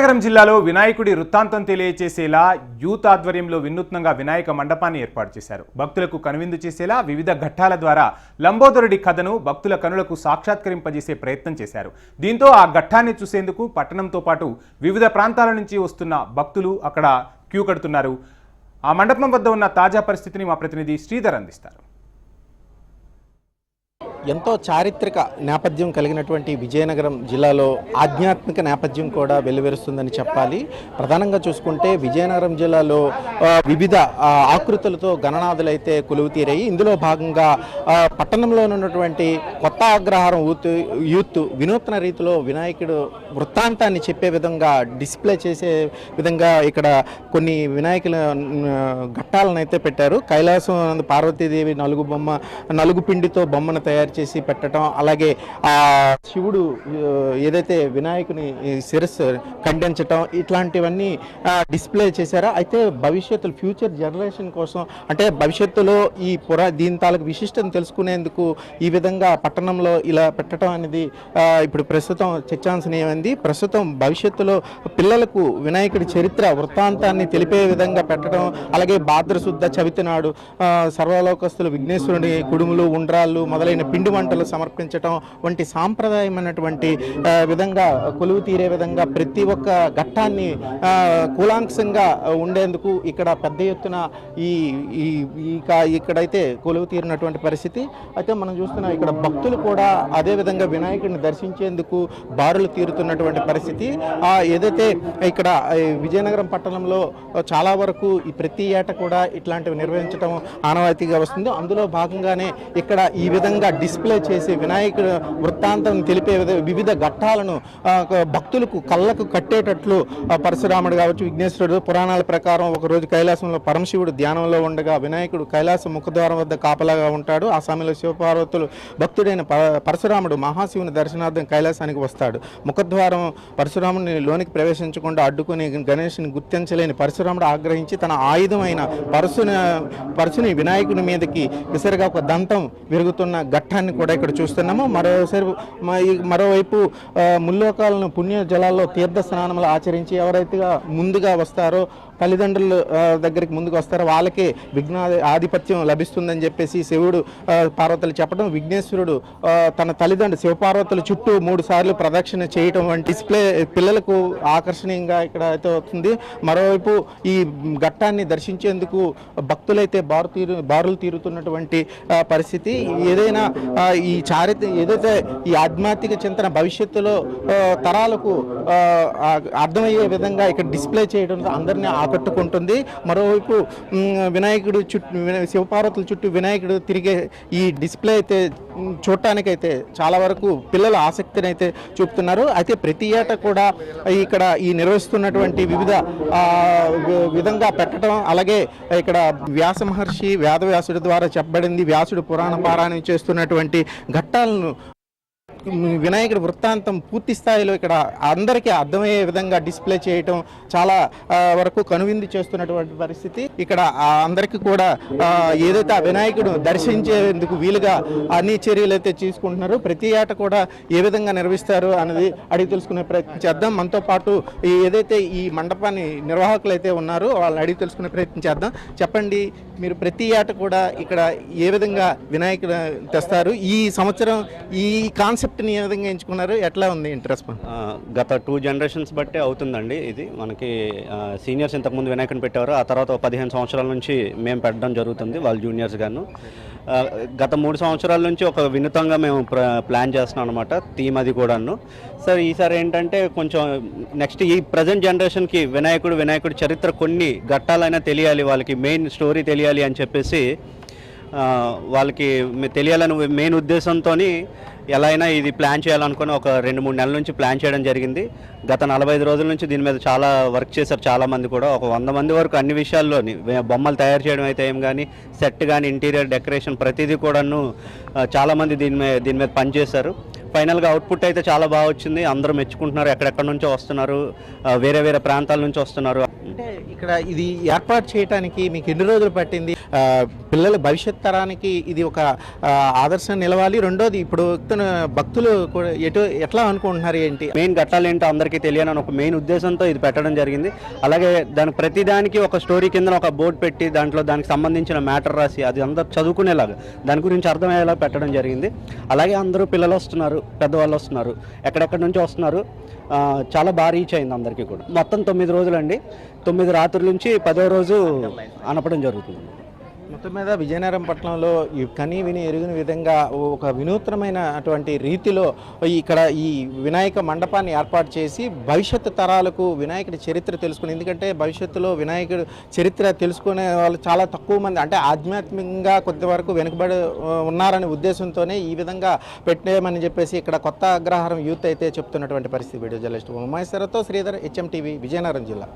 విజయనగరం జిల్లాలో వినాయకుడి వృత్తాంతం తెలియచేసేలా యూత్ ఆధ్వర్యంలో వినూత్నంగా వినాయక మండపాన్ని ఏర్పాటు చేశారు. భక్తులకు కనువిందు చేసేలా వివిధ ఘట్టాల ద్వారా లంబోదరుడి కథను భక్తుల కనులకు సాక్షాత్కరింపజేసే ప్రయత్నం చేశారు. దీంతో ఆ ఘట్టాన్ని చూసేందుకు పట్టణంతో పాటు వివిధ ప్రాంతాల నుంచి వస్తున్న భక్తులు అక్కడ క్యూ కడుతున్నారు. ఆ మండపం వద్ద ఉన్న తాజా పరిస్థితిని మా ప్రతినిధి శ్రీధర్ అందిస్తారు. ఎంతో చారిత్రక నేపథ్యం కలిగినటువంటి విజయనగరం జిల్లాలో ఆధ్యాత్మిక నేపథ్యం కూడా వెలువరుస్తుందని చెప్పాలి. ప్రధానంగా చూసుకుంటే విజయనగరం జిల్లాలో వివిధ ఆకృతులతో గణనాథులు అయితే కొలువు తీరాయి ఇందులో భాగంగా పట్టణంలో ఉన్నటువంటి కొత్త అగ్రహారం యూత్ యూత్ వినూత్న రీతిలో వినాయకుడు వృత్తాంతాన్ని చెప్పే విధంగా డిస్ప్లే చేసే విధంగా ఇక్కడ కొన్ని వినాయకుల ఘట్టాలను అయితే పెట్టారు. కైలాసం పార్వతీదేవి నలుగు బొమ్మ నలుగు పిండితో బొమ్మను తయారు చేసి పెట్టడం అలాగే ఆ శివుడు ఏదైతే వినాయకుని శిరస్సు ఖండించటం ఇట్లాంటివన్నీ డిస్ప్లే చేశారో? అయితే భవిష్యత్తులో ఫ్యూచర్ జనరేషన్ కోసం అంటే భవిష్యత్తులో ఈ పురా దీని తాలూకు విశిష్టతను తెలుసుకునేందుకు ఈ విధంగా పట్టణంలో ఇలా పెట్టడం అనేది ఇప్పుడు ప్రస్తుతం చర్చాంశనీయమైంది ప్రస్తుతం భవిష్యత్తులో పిల్లలకు వినాయకుడి చరిత్ర వృత్తాంతాన్ని తెలిపే విధంగా పెట్టడం అలాగే భాద్రశుద్ధ చవితి నాడు సర్వలోకస్తులు విఘ్నేశ్వరుని కుడుములు ఉండ్రాళ్ళు మొదలైన పిండి వంటలు సమర్పించటం వంటి సాంప్రదాయమైనటువంటి విధంగా కొలువు తీరే విధంగా ప్రతి ఒక్క ఘట్టాన్ని ఆ, కూలాంక్షంగా ఉండేందుకు ఇక్కడ పెద్ద ఎత్తున ఈ ఇక్కడైతే కొలువు తీరినటువంటి పరిస్థితి. అయితే మనం చూస్తున్నాం ఇక్కడ భక్తులు కూడా అదే విధంగా వినాయకుడిని దర్శించేందుకు బారులు తీరుతున్నటువంటి పరిస్థితి. ఆ ఏదైతే ఇక్కడ విజయనగరం పట్టణంలో చాలా వరకు ఈ ప్రతి ఏట కూడా ఇట్లాంటివి నిర్వహించడం ఆనవాయితీగా వస్తుంది. అందులో భాగంగానే ఇక్కడ ఈ విధంగా డిస్ప్లే చేసి వినాయకుడు వృత్తాంతం తెలిపే వివిధ ఘట్టాలను భక్తులకు కళ్ళకు కట్టేటట్లు పరశురాముడు కావచ్చు విఘ్నేశ్వరుడు పురాణాల ప్రకారం ఒక రోజు కైలాసంలో పరమశివుడు ధ్యానంలో ఉండగా వినాయకుడు కైలాస ముఖద్వారం వద్ద కాపలాగా ఉంటాడు. ఆ సమయంలో శివపార్వతులు భక్తుడైన పరశురాముడు మహాశివుని దర్శనార్థం కైలాసానికి వస్తాడు. ముఖద్వారం పరశురాముని లోనికి ప్రవేశించకుండా అడ్డుకుని గణేష్ని గుర్తించలేని పరశురాముడు ఆగ్రహించి తన ఆయుధమైన పరశుని పరశుని వినాయకుని మీదకి విసరిగా ఒక దంతం విరుగుతున్న విగ్రహాన్ని కూడా ఇక్కడ చూస్తున్నాము. మరోసారి మరోవైపు ముల్లోకాలను పుణ్య జలాల్లో తీర్థ స్నానములు ఆచరించి ఎవరైతే ముందుగా వస్తారో తల్లిదండ్రులు దగ్గరికి ముందుకు వస్తారో వాళ్ళకే విఘ్న ఆధిపత్యం లభిస్తుందని చెప్పేసి శివుడు పార్వతులు చెప్పడం. విఘ్నేశ్వరుడు తన తల్లిదండ్రులు శివపార్వతుల చుట్టూ మూడు సార్లు ప్రదక్షిణ చేయటం వంటి డిస్ప్లే పిల్లలకు ఆకర్షణీయంగా ఇక్కడ అయితే అవుతుంది మరోవైపు ఈ ఘట్టాన్ని దర్శించేందుకు భక్తులైతే బారు తీరు బారులు తీరుతున్నటువంటి పరిస్థితి. ఏదైనా ఈ చారిత్ర ఏదైతే ఈ ఆధ్యాత్మిక చింతన భవిష్యత్తులో తరాలకు అర్థమయ్యే విధంగా ఇక్కడ డిస్ప్లే చేయడం అందరినీ ఆకట్టుకుంటుంది. మరోవైపు వినాయకుడు చుట్టూ శివపార్వతుల చుట్టూ వినాయకుడు తిరిగే ఈ డిస్ప్లే అయితే చూడటానికైతే చాలా వరకు పిల్లల ఆసక్తిని అయితే చూపుతున్నారు. అయితే ప్రతి ఏటా కూడా ఇక్కడ ఈ నిర్వహిస్తున్నటువంటి వివిధ విధంగా పెట్టడం అలాగే ఇక్కడ వ్యాస మహర్షి వేదవ్యాసుడి ద్వారా చెప్పబడింది. వ్యాసుడు పురాణ పారాయణం చేస్తున్నటువంటి ఉన్నటువంటి ఘట్టాలను వినాయకుడి వృత్తాంతం పూర్తి స్థాయిలో ఇక్కడ అందరికీ అర్థమయ్యే విధంగా డిస్ప్లే చేయటం చాలా వరకు కనువిందు చేస్తున్నటువంటి పరిస్థితి. ఇక్కడ అందరికీ కూడా ఏదైతే ఆ వినాయకుడు దర్శించేందుకు వీలుగా అన్ని చర్యలు అయితే తీసుకుంటున్నారు ప్రతి ఏట కూడా ఏ విధంగా నిర్వహిస్తారు అనేది అడిగి తెలుసుకునే ప్రయత్నం చేద్దాం. మనతో పాటు ఏదైతే ఈ మండపాన్ని నిర్వాహకులు అయితే ఉన్నారో వాళ్ళని అడిగి తెలుసుకునే ప్రయత్నం చేద్దాం. చెప్పండి మీరు ప్రతి ఏట కూడా ఇక్కడ ఏ విధంగా వినాయకుడు తెస్తారు? ఈ సంవత్సరం ఈ కాన్సెప్ట్ని ఏ విధంగా ఎంచుకున్నారు? ఎట్లా ఉంది ఇంట్రెస్ట్ గత టూ జనరేషన్స్ బట్టే అవుతుందండి ఇది. మనకి సీనియర్స్ ఇంతకుముందు వినాయకుని పెట్టారు ఆ తర్వాత ఒక పదిహేను సంవత్సరాల నుంచి మేము పెట్టడం జరుగుతుంది వాళ్ళు జూనియర్స్ గాను. గత మూడు సంవత్సరాల నుంచి ఒక వినూతంగా మేము ప్లాన్ చేస్తున్నాం అనమాట థీమ్ అది కూడాను. సార్ ఈసారి ఏంటంటే కొంచెం నెక్స్ట్ ఈ ప్రజెంట్ జనరేషన్కి వినాయకుడు వినాయకుడి చరిత్ర కొన్ని ఘట్టాలైనా తెలియాలి వాళ్ళకి మెయిన్ స్టోరీ తెలియాలి అని చెప్పేసి వాళ్ళకి తెలియాలని మెయిన్ ఉద్దేశంతో ఎలా అయినా ఇది ప్లాన్ చేయాలనుకుని ఒక రెండు మూడు నెలల నుంచి ప్లాన్ చేయడం జరిగింది. గత నలభై ఐదు రోజుల నుంచి దీని మీద చాలా వర్క్ చేశారు చాలా మంది కూడా. ఒక వంద మంది వరకు అన్ని విషయాల్లోని బొమ్మలు తయారు చేయడం అయితే ఏం కానీ సెట్ కానీ ఇంటీరియర్ డెకరేషన్ ప్రతిదీ కూడాను చాలామంది దీని మీద దీని మీద పనిచేశారు ఫైనల్గా అవుట్పుట్ అయితే చాలా బాగా వచ్చింది. అందరూ మెచ్చుకుంటున్నారు. ఎక్కడెక్కడ నుంచో వస్తున్నారు. వేరే వేరే ప్రాంతాల నుంచి వస్తున్నారు. అంటే ఇక్కడ ఇది ఏర్పాటు చేయడానికి మీకు ఎన్ని రోజులు పట్టింది? పిల్లల భవిష్యత్ తరానికి ఇది ఒక ఆదర్శం నిలవాలి. రెండోది ఇప్పుడు భక్తులు కూడా ఎటు ఎట్లా అనుకుంటున్నారు ఏంటి? మెయిన్ ఘట్టాలు ఏంటో అందరికీ తెలియాలని ఒక మెయిన్ ఉద్దేశంతో ఇది పెట్టడం జరిగింది. అలాగే దాని ప్రతిదానికి ఒక స్టోరీ కింద ఒక బోర్డు పెట్టి దాంట్లో దానికి సంబంధించిన మ్యాటర్ రాసి అది అందరు చదువుకునేలాగా దాని గురించి అర్థమయ్యేలా పెట్టడం జరిగింది. అలాగే అందరూ పిల్లలు వస్తున్నారు పెద్దవాళ్ళు వస్తున్నారు ఎక్కడెక్కడి నుంచి వస్తున్నారు చాలా బాగా రీచ్ అయింది అందరికీ కూడా. మొత్తం తొమ్మిది రోజులండి. తొమ్మిది రాత్రుల నుంచి పదో రోజు అనపడం జరుగుతుంది. మొత్తం మీద విజయనగరం పట్టణంలో ఈ కని విని ఎరుగిన విధంగా ఒక వినూత్నమైన అటువంటి రీతిలో ఇక్కడ ఈ వినాయక మండపాన్ని ఏర్పాటు చేసి భవిష్యత్తు తరాలకు వినాయకుడి చరిత్ర తెలుసుకుని ఎందుకంటే భవిష్యత్తులో వినాయకుడు చరిత్ర తెలుసుకునే వాళ్ళు చాలా తక్కువ మంది అంటే ఆధ్యాత్మికంగా కొద్దివరకు వెనుకబడి ఉన్నారనే ఉద్దేశంతోనే ఈ విధంగా పెట్టేయమని చెప్పేసి ఇక్కడ కొత్త అగ్రహారం యూత్ అయితే చెప్తున్నటువంటి పరిస్థితి. వీడియో జర్నలిస్ట్ ఉమాశ్వరతో శ్రీధర్ హెచ్ఎం టీవీ విజయనగరం జిల్లా.